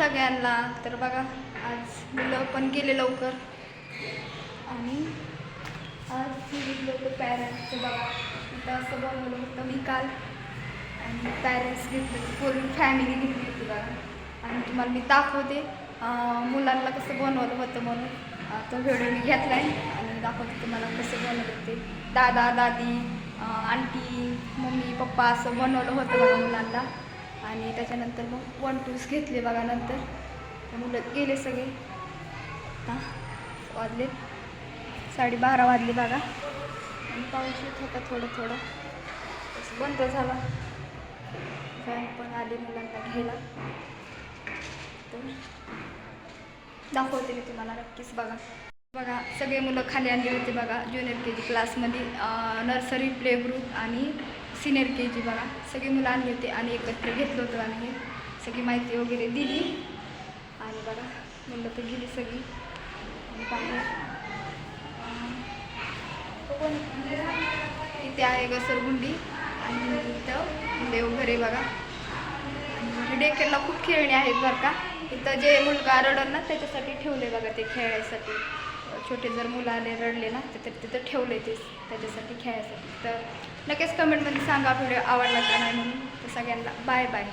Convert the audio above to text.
सगळ्यांना. तर बघा आज मुलं पण गेले लवकर. आणि आज मी घेतलं होतं पॅरेंट्सचं बघा. तिथं असं बनवलं होतं मी काल. आणि पॅरेंट्स घेतले पूर्ण फॅमिली घेतली होती बघा. आणि तुम्हाला मी दाखवते. मुलांना कसं बनवलं होतं म्हणून. तो व्हिडिओ मी घेतला आहे आणि दाखवते तुम्हाला कसं बनवलं होते दादा दादी आंटी मम्मी पप्पा असं बनवलं होतं बघा मुलांना. आणि त्याच्यानंतर मग वन टूस घेतले बघा नंतर. मुलं गेले सगळे. हां वाजले. साडेबारा वाजले बघा. आणि पाऊस येत होता थोडं थोडं तसं बंद झाला. फॅन पण आले मुलांना घ्यायला. तर दाखवते मी तुम्हाला नक्कीच बघा. बघा सगळे मुलं खाली आणले होते बघा ज्युनियर के जी क्लासमध्ये नर्सरी प्ले ग्रुप आणि सिनियर के जी बघा. सगळी मुलं आणली होती आणि एकत्र घेतलं होतं आणि सगळी माहिती वगैरे दिली. आणि बघा मुलं तर गेली सगळी. आणि इथे आहे घसरगुंडी आणि इथं देवघर आहे बघा. आणि डेकेला खूप खेळणी आहेत बरं का. इथं जे मुलगा रडल ना त्याच्यासाठी ठेवले बघा ते खेळायसाठी. छोटे जर मुलं आले रडले ना तर तिथं ठेवले ते त्याच्यासाठी खेळायसाठी. तर नक्कीच कमेंटमध्ये सांगा व्हिडिओ आवडला का नाही म्हणून. तर सगळ्यांना बाय बाय.